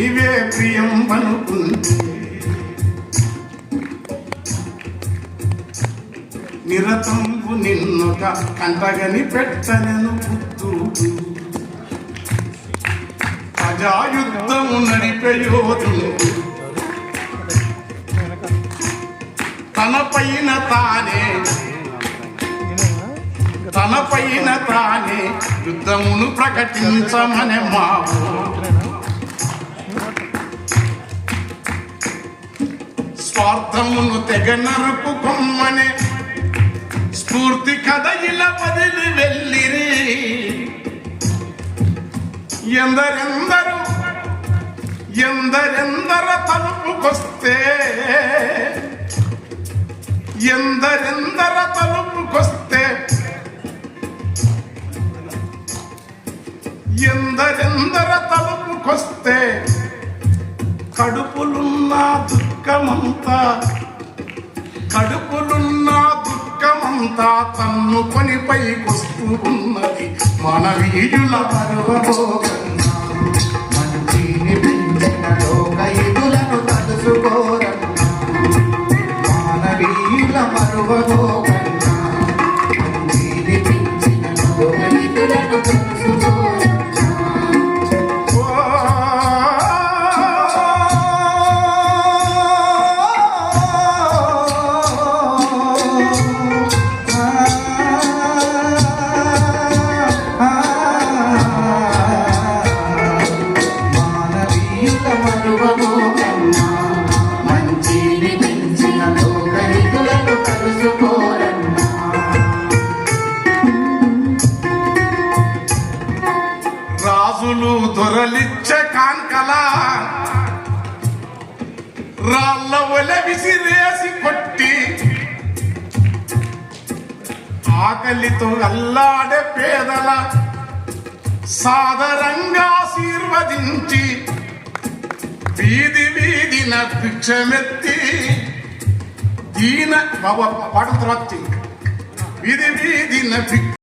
నీవే ప్రియం అనుకుంటే నిరతంబు నిన్నుట కంటగని పెట్టనను పుత్తూరు ప్రజాయుద్ధము నడిపే యోధుడు తన పైన తానే తన పైన తానే యుద్ధమును ప్రకటించమనే మావు. స్వార్థమును తెగ నరుపుకొమ్మనే స్ఫూర్తి కథ ఇలా వదిలి వెళ్ళిరి. ఎందరెందరు ఎందరెందర తలుపుకొస్తే. ఎందరెందర తలుపుకొస్తే. ఎందరెందర తలుపుకొస్తే. కడుపులున్నా దుఃఖ దుఃఖమంతా. కడుపులున్న దుఃఖమంతా తన్ను కొని ఉన్నది మన వీయుల పరువభోగన్నా మంచిని పెంచిన లోకయులను తలుసుకోరన్నా. మంచిని పెంచిన కలుసుకోరన్నా రాజులు దొరలిచ్చే కాంకల రాళ్ళ ఒల విసిరేసి కొట్టి ఆకలితో అల్లాడే పేదల సాదరంగా ఆశీర్వదించి వీధి వీధిన భిక్షమెత్తి దీన బాబు పాటల తర్వాత చెయ్యి. వీధి వీధిన భిక్ష